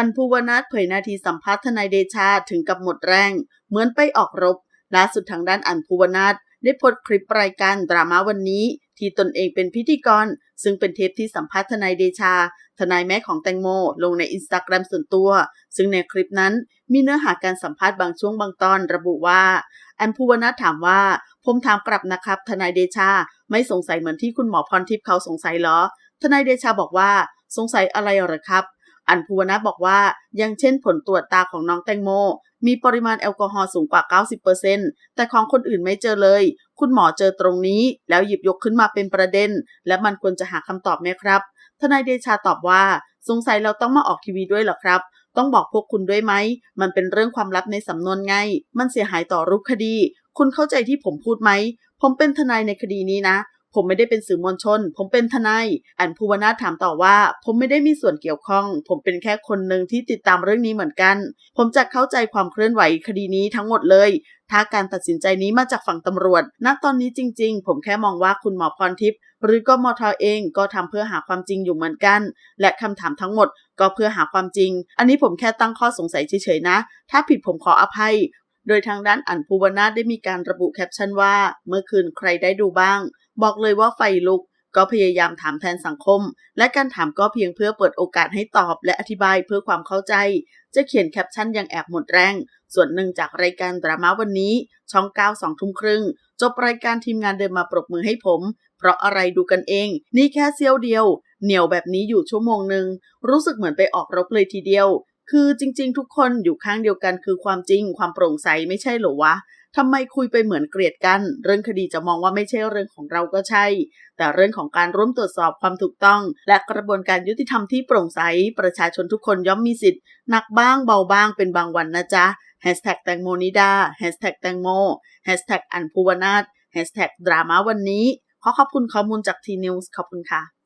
อันภูวนาถเผยนาทีสัมภาษณ์ทนายเดชาถึงกับหมดแรง เหมือนไปออกรบล่าสุดทางด้านอันภูวนาถได้โพสต์คลิปรายการดราม่าวันนี้ ที่ตนเองเป็นพิธีกร ซึ่งเป็นเทปที่สัมภาษณ์ทนายเดชา ทนายแม่ของแตงโม ลงในอินสตาแกรมส่วนตัว ซึ่งในคลิปนั้น มีเนื้อหาการสัมภาษณ์บางช่วงบางตอนระบุว่าอันภูวนาถถามว่า ผมถามกลับนะครับ ทนายเดชาไม่สงสัยเหมือนที่คุณหมอพรทิพย์เขาสงสัยเหรอ ทนายเดชาบอกว่า สงสัยอะไรหรอครับ อันภูวนาบอกว่าอย่างเช่นผลตรวจตาของน้องแตงโม มีปริมาณแอลกอฮอล์สูงกว่า 90%แต่ของคนอื่นไม่เจอเลย คุณหมอเจอตรงนี้ แล้วหยิบยกขึ้นมาเป็นประเด็น และมันควรจะหาคำตอบไหมครับทนายเดชาตอบว่า สงสัยเราต้องมาออกทีวีด้วยเหรอครับ ต้องบอกพวกคุณด้วยไหม มันเป็นเรื่องความลับในสำนวนไง มันเสียหายต่อรูปคดี คุณเข้าใจที่ผมพูดไหม ผมเป็นทนายในคดีนี้นะ ผมไม่ได้เป็นสื่อมวลชน ผมเป็นทนาย อันภูวนาถถามต่อว่า ผมไม่ได้มีส่วนเกี่ยวข้อง ผมเป็นแค่คนหนึ่งที่ติดตามเรื่องนี้เหมือนกัน ผมจะเข้าใจความเคลื่อนไหวคดีนี้ทั้งหมดเลยถ้าการตัดสินใจนี้มาจากฝั่งตำรวจ ณ ตอนนี้จริง ๆ ผมแค่มองว่าคุณหมอพรทิพย์หรือก็มทเองก็ทำเพื่อหาความจริงอยู่เหมือนกัน และคำถามทั้งหมดก็เพื่อหาความจริง อันนี้ผมแค่ตั้งข้อสงสัยเฉยๆนะ ถ้าผิดผมขออภัย โดยทางด้านอันภูวนาถได้มีการระบุแคปชั่นว่า เมื่อคืนใครได้ดูบ้าง บอกเลยว่าไฟลุก ก็พยายามถามแทนสังคม และการถามก็เพียงเพื่อเปิดโอกาสให้ตอบและอธิบายเพื่อความเข้าใจ จะเขียนแคปชั่นยังแอบหมดแรง ส่วนหนึ่งจากรายการดราม่าวันนี้ ช่อง9 2ทุ่มครึ่งจบรายการทีมงานเดินมาปรบมือให้ผม เพราะอะไรดูกันเอง นี่แค่เสี้ยวเดียว เหนียวแบบนี้อยู่ชั่วโมงหนึ่งรู้สึกเหมือนไปออกรบเลยทีเดียวคือจริงๆ ทุกคนอยู่ข้างเดียวกันคือความจริงความโปร่งใสไม่ใช่หรอวะทำไมคุยไปเหมือนเกลียดกัน เรื่องคดีจะมองว่าไม่ใช่เรื่องของเราก็ใช่ แต่เรื่องของการร่วมตรวจสอบความถูกต้อง และกระบวนการยุติธรรมที่โปร่งใส ประชาชนทุกคนย่อมมีสิทธิ์หนักบ้างเบาบ้างเป็นบางวันนะจ๊ะ Hashtag แตงโมนิดา Hashtag แตงโม Hashtag อันภูวนาถ Hashtag ดราม่าวันนี้ขอขอบคุณข้อมูลจากทีนิวส์ขอบคุณค่ะ